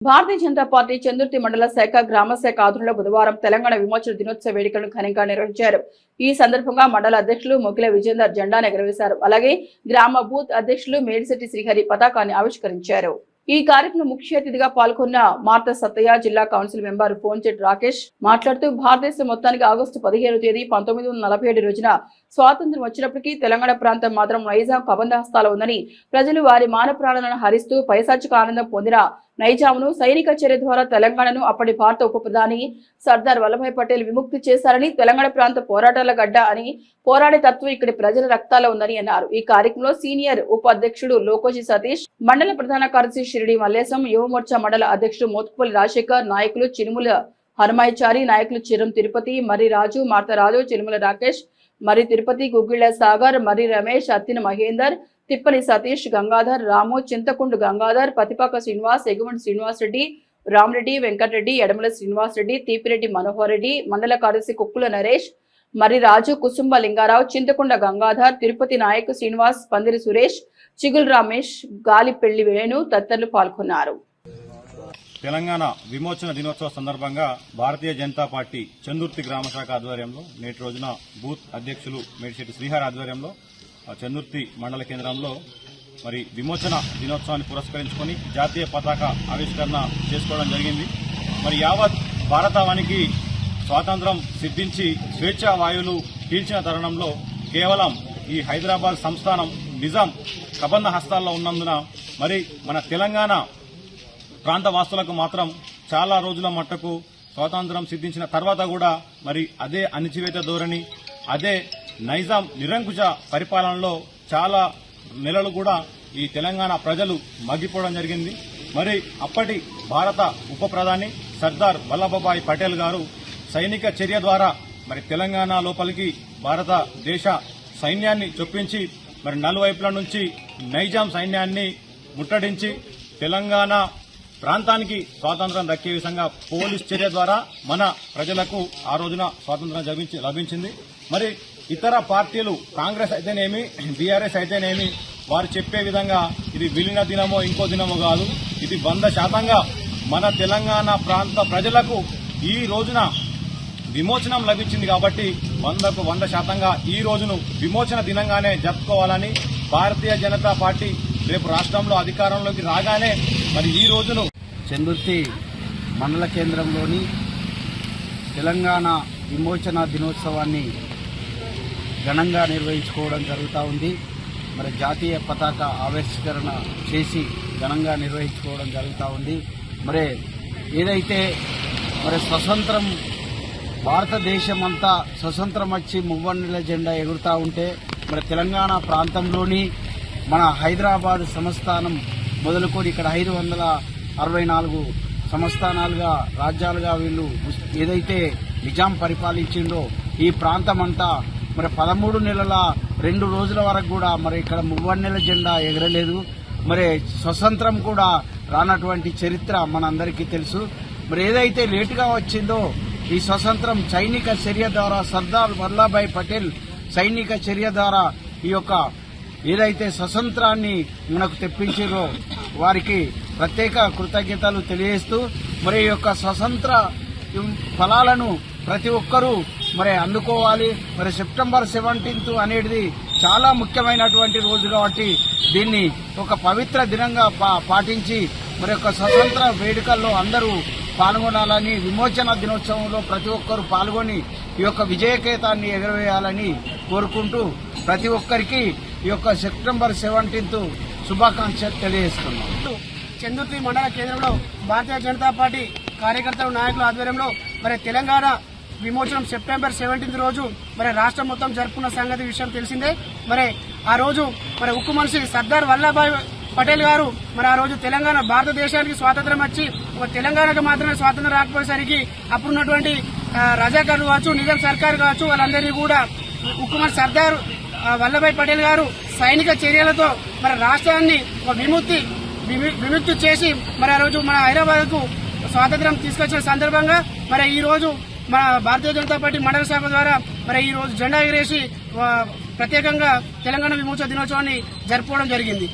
Bharatiya Janata party Chandurthi మండల శాఖ గ్రామ శాఖ ఆధ్వర్యంలో బుధవారం తెలంగాణ విమోచన దినోత్సవ వేడుకలను ఘనంగా నిర్వహించారు. ఈ సందర్భంగా మండల అధ్యక్షులు మొగిల విజేందర్ జెండాను ఎగరవేశారు. అలాగే గ్రామ బూత్ అధ్యక్షులు మేడిశెట్టి శ్రీహరి పతాకాన్ని ఆవిష్కరించారు. ఈ కార్యక్రమం ముఖ్య అతిథిగా పాల్గొన్న మార్త సత్తయ్య జిల్లా కౌన్సిల్ మెంబర్ ఫోన్చెట్ రాకేష్ మాట్లాడుతూ భారతదేశం మొత్తానికి ఆగస్టు పదిహేను తేదీ పంతొమ్మిది వందల నలభై ఏడు రోజున స్వాతంత్ర్యం వచ్చినప్పటికీ తెలంగాణ ప్రాంతం మాత్రం నైజాం కబంధహస్తాలో ఉందని ప్రజలు వారి మాన ప్రాణాలను హరిస్తూ పైశాచిక ఆనందం పొందిన నైజాంను సైనిక చర్య ద్వారా తెలంగాణను అప్పటి భారత ఉప ప్రధాని సర్దార్ వల్లభాయ్ పటేల్ విముక్తి చేశారని తెలంగాణ ప్రాంత పోరాటాల గడ్డ అని పోరాడే తత్వం ఇక్కడి ప్రజల రక్తాల్లో ఉందని అన్నారు. ఈ కార్యక్రమంలో సీనియర్ ఉపాధ్యక్షుడు లోకోజీ సతీష్ మండల ప్రధాన కార్యదర్శి షిరిడి మల్లేశం యువమోర్చా మండల అధ్యక్షుడు మోత్కుపల్లి రాజశేఖర్ నాయకులు చినుముల హనుమాయచారి నాయకులు చిరం తిరుపతి మరి రాజు మార్తరాజు చిరుమల రాకేష్ మరి తిరుపతి గుగ్గిళ్ళ సాగర్ మరి రమేష్ అత్తిన మహేందర్ తిప్పని సతీష్ గంగాధర్ రాము చింతకుండు గంగాధర్ పతిపాక శ్రీనివాస్ ఎగుమంటి శ్రీనివాస్ రెడ్డి రామరెడ్డి వెంకటరెడ్డి ఎడమల శ్రీనివాస్ రెడ్డి తీపిరెడ్డి మనోహర్ రెడ్డి మండల కార్యదర్శి కుక్కుల నరేష్ మరి రాజు కుసుంబ లింగారావు చింతకుండ గంగాధర్ తిరుపతి నాయక్ శ్రీనివాస్ పందిరి సురేష్ చిగుల్ రమేష్ గాలిపెళ్ళి వేణు తదితరులు పాల్గొన్నారు. తెలంగాణ విమోచన దినోత్సవ సందర్భంగా భారతీయ జనతా పార్టీ చందుర్తి గ్రామ శాఖ ఆధ్వర్యంలో నేటి రోజున బూత్ అధ్యక్షులు మేడిశెట్టి శ్రీహరి ఆధ్వర్యంలో ఆ, చందుర్తి మండల కేంద్రంలో మరి విమోచన దినోత్సవాన్ని పురస్కరించుకొని జాతీయ పతాక ఆవిష్కరణ చేసుకోవడం జరిగింది. మరి యావత్ భారతవానికి స్వాతంత్రం సిద్ధించి స్వేచ్ఛా వాయువులు పీల్చిన తరుణంలో కేవలం ఈ హైదరాబాద్ సంస్థానం నిజాం కబంధ హస్తాల్లో ఉన్నందున మరి మన తెలంగాణ ప్రాంత వాసులకు మాత్రం చాలా రోజుల మట్టుకు స్వాతంత్రం సిద్ధించిన తర్వాత కూడా మరి అదే అణిచివేత ధోరణి అదే నైజాం నిరంకుశ పరిపాలనలో చాలా నెలలు కూడా ఈ తెలంగాణ ప్రజలు మగ్గిపోవడం జరిగింది. మరి అప్పటి భారత ఉప ప్రధాని సర్దార్ వల్లభభాయ్ పటేల్ గారు సైనిక చర్య ద్వారా మరి తెలంగాణ లోపలికి భారతదేశ సైన్యాన్ని చొప్పించి మరి నలువైపుల నుంచి నైజాం సైన్యాన్ని ముట్టడించి తెలంగాణ ప్రాంతానికి స్వాతంత్రం దక్కే విధంగా పోలీస్ చర్య ద్వారా మన ప్రజలకు ఆ రోజున స్వాతంత్రం లభించి లభించింది. మరి ఇతర పార్టీలు కాంగ్రెస్ అయితేనేమి బీఆర్ఎస్ అయితేనేమి వారు చెప్పే విధంగా ఇది విలీన దినమో ఇంకో దినమో కాదు. ఇది వంద శాతంగా మన తెలంగాణ ప్రాంత ప్రజలకు ఈ రోజున విమోచనం లభించింది కాబట్టి వందకు వంద శాతంగా ఈ రోజును విమోచన దినంగానే జరుపుకోవాలని భారతీయ జనతా పార్టీ రేపు రాష్ట్రంలో అధికారంలోకి రాగానే మరి ఈ రోజును చందుర్తి మండల కేంద్రంలోని తెలంగాణ విమోచన దినోత్సవాన్ని ఘనంగా నిర్వహించుకోవడం జరుగుతూ ఉంది. మరి జాతీయ పతాక ఆవిష్కరణ చేసి ఘనంగా నిర్వహించుకోవడం జరుగుతూ ఉంది. మరి ఏదైతే మరి స్వతంత్రం భారతదేశం అంతా స్వతంత్రం వచ్చి మువ్వన్నెల జెండా ఎగురుతూ ఉంటే మరి తెలంగాణ ప్రాంతంలోని మన హైదరాబాద్ సంస్థానం మొదలుకొని ఇక్కడ ఐదు వందల అరవై నాలుగు సంస్థానాలుగా రాజ్యాలుగా వీళ్ళు ఏదైతే నిజాం పరిపాలించిండో ఈ ప్రాంతం అంతా మరి పదమూడు నెలల రెండు రోజుల వరకు కూడా మరి ఇక్కడ మువ్వన్నెల జెండా ఎగరలేదు. మరి స్వతంత్రం కూడా రానటువంటి చరిత్ర మనందరికీ తెలుసు. మరి ఏదైతే లేటుగా వచ్చిందో ఈ స్వతంత్రం సైనిక చర్య ద్వారా సర్దార్ వల్లభాయ్ పటేల్ సైనిక చర్య ద్వారా ఈ యొక్క ఏదైతే స్వతంత్రాన్ని మనకు తెప్పించారో వారికి ప్రత్యేక కృతజ్ఞతలు తెలియజేస్తూ మరి యొక్క స్వతంత్ర ఫలాలను ప్రతి ఒక్కరూ మరి అందుకోవాలి. మరి సెప్టెంబర్ సెవెంటీన్త్ అనేది చాలా ముఖ్యమైనటువంటి రోజు కాబట్టి దీన్ని ఒక పవిత్ర దినంగా పా- పాటించి మరి యొక్క స్వతంత్ర వేడుకల్లో అందరూ పాల్గొనాలని విమోచన దినోత్సవంలో ప్రతి ఒక్కరూ పాల్గొని ఈ యొక్క విజయకేతాన్ని ఎగరవేయాలని కోరుకుంటూ ప్రతి ఒక్కరికి ఈ యొక్క సెప్టెంబర్ సెవెంటీన్త్ శుభాకాంక్షలు తెలియజేస్తున్నాం. చందుర్తి మండల కేంద్రంలో భారతీయ జనతా పార్టీ కార్యకర్తలు నాయకుల ఆధ్వర్యంలో మరి తెలంగాణ విమోచనం సెప్టెంబర్ సెవెంటీన్త్ రోజు మరి రాష్ట్రం మొత్తం జరుపుకున్న సంగతి విషయం తెలిసిందే. మరి ఆ రోజు మరి ఉక్కు మనిషి సర్దార్ వల్లభాయ్ పటేల్ గారు మరి ఆ రోజు తెలంగాణ భారతదేశానికి స్వాతంత్రం వచ్చి ఒక తెలంగాణకు మాత్రమే స్వాతంత్రం రాకపోయేసరికి అప్పుడున్నటువంటి ఆ, కావచ్చు నిజాం సర్కార్ కావచ్చు వాళ్ళందరినీ కూడా ఉక్కుమని సర్దార్ వల్లభాయ్ పటేల్ గారు సైనిక చర్యలతో మరి రాష్ట్రాన్ని ఒక విముక్తి విముక్తి చేసి మరి ఆ రోజు మన హైదరాబాద్కు స్వాతంత్రం తీసుకొచ్చిన సందర్భంగా మరి ఈ రోజు మన భారతీయ జనతా పార్టీ మండల శాఖ ద్వారా మరి ఈ రోజు జెండా ఎగరేసి ప్రత్యేకంగా తెలంగాణ విమోచన దినోత్సవాన్ని జరుపుకోవడం జరిగింది.